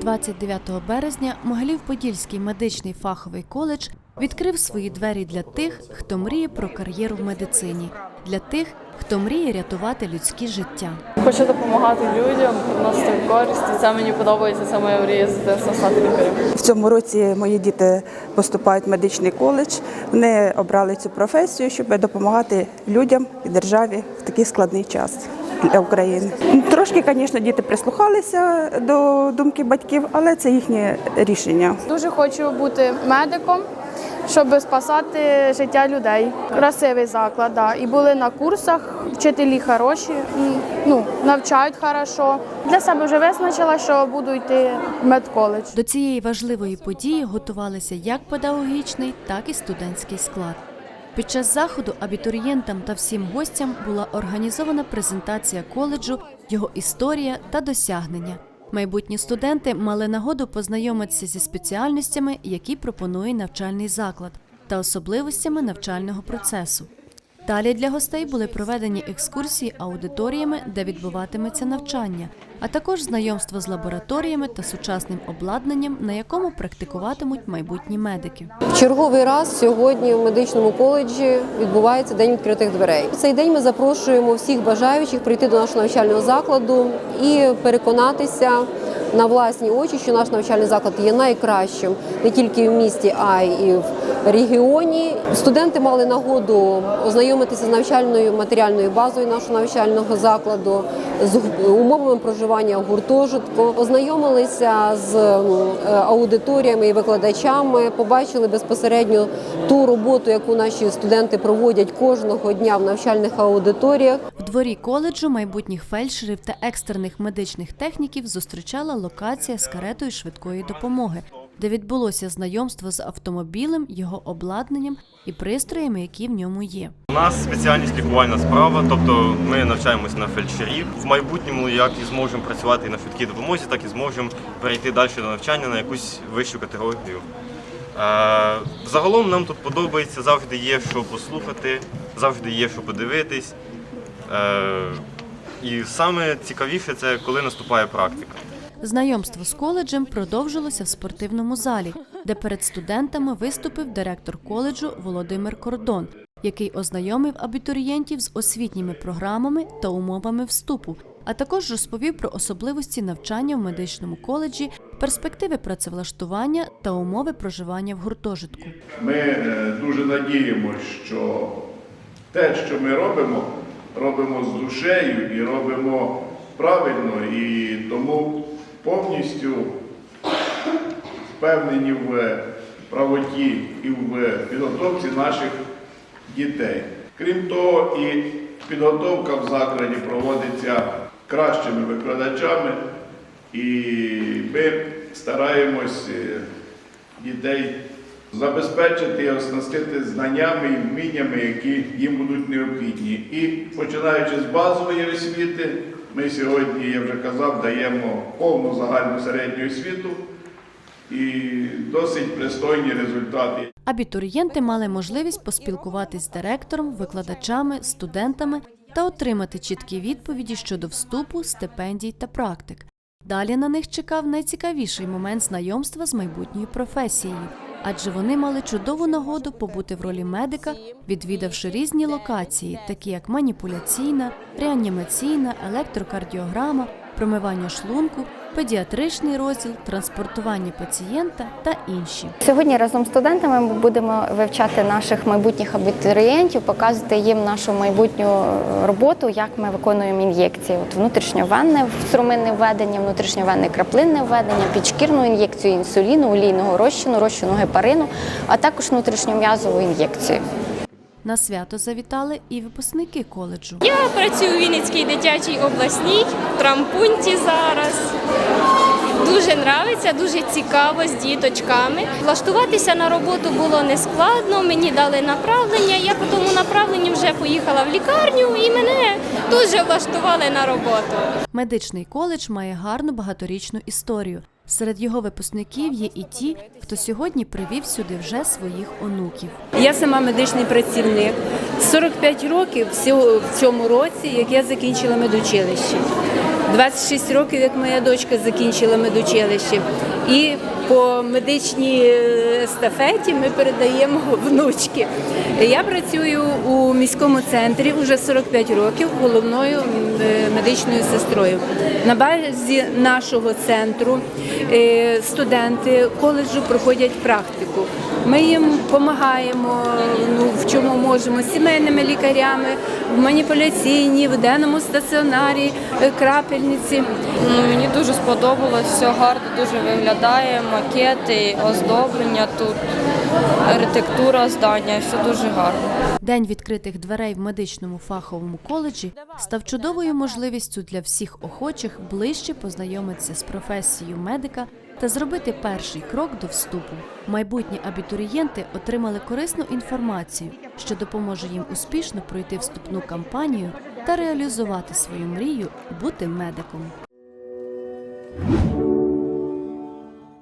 29 березня Могилів-Подільський медичний фаховий коледж відкрив свої двері для тих, хто мріє про кар'єру в медицині, для тих, хто мріє рятувати людські життя. Хочу допомагати людям, приносити користь. І це мені подобається. Це моя мрія з дитинства стати лікарем. В цьому році мої діти поступають в медичний коледж. Вони обрали цю професію, щоб допомагати людям і державі в такий складний час для України. Трошки, звісно, діти прислухалися до думки батьків, але це їхнє рішення. Дуже хочу бути медиком, щоб спасати життя людей. Красивий заклад, да. І були на курсах, вчителі хороші, ну, навчають хорошо. Для себе вже визначила, що буду йти в медколедж. До цієї важливої події готувалися як педагогічний, так і студентський склад. Під час заходу абітурієнтам та всім гостям була організована презентація коледжу, його історія та досягнення. Майбутні студенти мали нагоду познайомитися зі спеціальностями, які пропонує навчальний заклад, та особливостями навчального процесу. Далі для гостей були проведені екскурсії аудиторіями, де відбуватиметься навчання, а також знайомство з лабораторіями та сучасним обладнанням, на якому практикуватимуть майбутні медики. Черговий раз сьогодні в медичному коледжі відбувається день відкритих дверей. В цей день ми запрошуємо всіх бажаючих прийти до нашого навчального закладу і переконатися на власні очі, що наш навчальний заклад є найкращим не тільки в місті, а й в регіоні. Студенти мали нагоду ознайомитися з навчальною матеріальною базою нашого навчального закладу, з умовами проживання гуртожитку, ознайомилися з е, аудиторіями і викладачами, побачили безпосередньо ту роботу, яку наші студенти проводять кожного дня в навчальних аудиторіях. В дворі коледжу майбутніх фельдшерів та екстрених медичних техніків зустрічала локація з каретою швидкої допомоги, де відбулося знайомство з автомобілем, його обладнанням і пристроями, які в ньому є. У нас спеціальність лікувальна справа, тобто ми навчаємось на фельдшерів. В майбутньому як і зможемо працювати на швидкій допомозі, так і зможемо перейти далі до навчання на якусь вищу категорію. Е, Загалом нам тут подобається, завжди є що послухати, завжди є що подивитись. Е, І саме цікавіше це коли наступає практика. Знайомство з коледжем продовжилося в спортивному залі, де перед студентами виступив директор коледжу Володимир Кордон, який ознайомив абітурієнтів з освітніми програмами та умовами вступу, а також розповів про особливості навчання в медичному коледжі, перспективи працевлаштування та умови проживання в гуртожитку. Ми е, дуже надіємося, що те, що ми робимо, робимо з душею і робимо правильно, і тому повністю впевнені в правоті і в підготовці наших дітей. Крім того, і підготовка в закладі проводиться кращими викладачами, і ми стараємось е, дітей забезпечити і оснастити знаннями і вміннями, які їм будуть необхідні. І починаючи з базової освіти, ми сьогодні, я вже казав, даємо повну загальну середню освіту і досить пристойні результати. Абітурієнти мали можливість поспілкуватись з директором, викладачами, студентами та отримати чіткі відповіді щодо вступу, стипендій та практик. Далі на них чекав найцікавіший момент знайомства з майбутньою професією, адже вони мали чудову нагоду побути в ролі медика, відвідавши різні локації, такі як маніпуляційна, реанімаційна, електрокардіограма, промивання шлунку, педіатричний розділ, транспортування пацієнта та інші. Сьогодні разом з студентами ми будемо вивчати наших майбутніх абітурієнтів, показувати їм нашу майбутню роботу, як ми виконуємо ін'єкції. От внутрішньовенне струминне введення, внутрішньовенне краплинне введення, підшкірну ін'єкцію інсуліну, олійного розчину, розчину гепарину, а також внутрішньом'язову ін'єкцію. На свято завітали і випускники коледжу. Я працюю у Вінницькій дитячій обласній в трампунті зараз. Дуже нравиться, дуже цікаво з діточками. Влаштуватися на роботу було не складно. Мені дали направлення. Я по тому направленню вже поїхала в лікарню і мене дуже влаштували на роботу. Медичний коледж має гарну багаторічну історію. Серед його випускників є і ті, хто сьогодні привів сюди вже своїх онуків. Я сама медичний працівник. 45 років в цьому році, як я закінчила медучилище. 26 років, як моя дочка закінчила медучилище. І по медичній естафеті ми передаємо внучки. Я працюю у міському центрі вже 45 років головною е, медичною сестрою. На базі нашого центру е, студенти коледжу проходять практику. Ми їм допомагаємо ну, в чому можемо з сімейними лікарями, в маніпуляційній, в денному стаціонарі, е, крапельниці. Ну, мені дуже сподобалось, все гарно дуже виглядає, макети, оздоблення тут, архітектура здання, все дуже гарно. День відкритих дверей в медичному фаховому коледжі став чудовою можливістю для всіх охочих ближче познайомитися з професією медика та зробити перший крок до вступу. Майбутні абітурієнти отримали корисну інформацію, що допоможе їм успішно пройти вступну кампанію та реалізувати свою мрію бути медиком.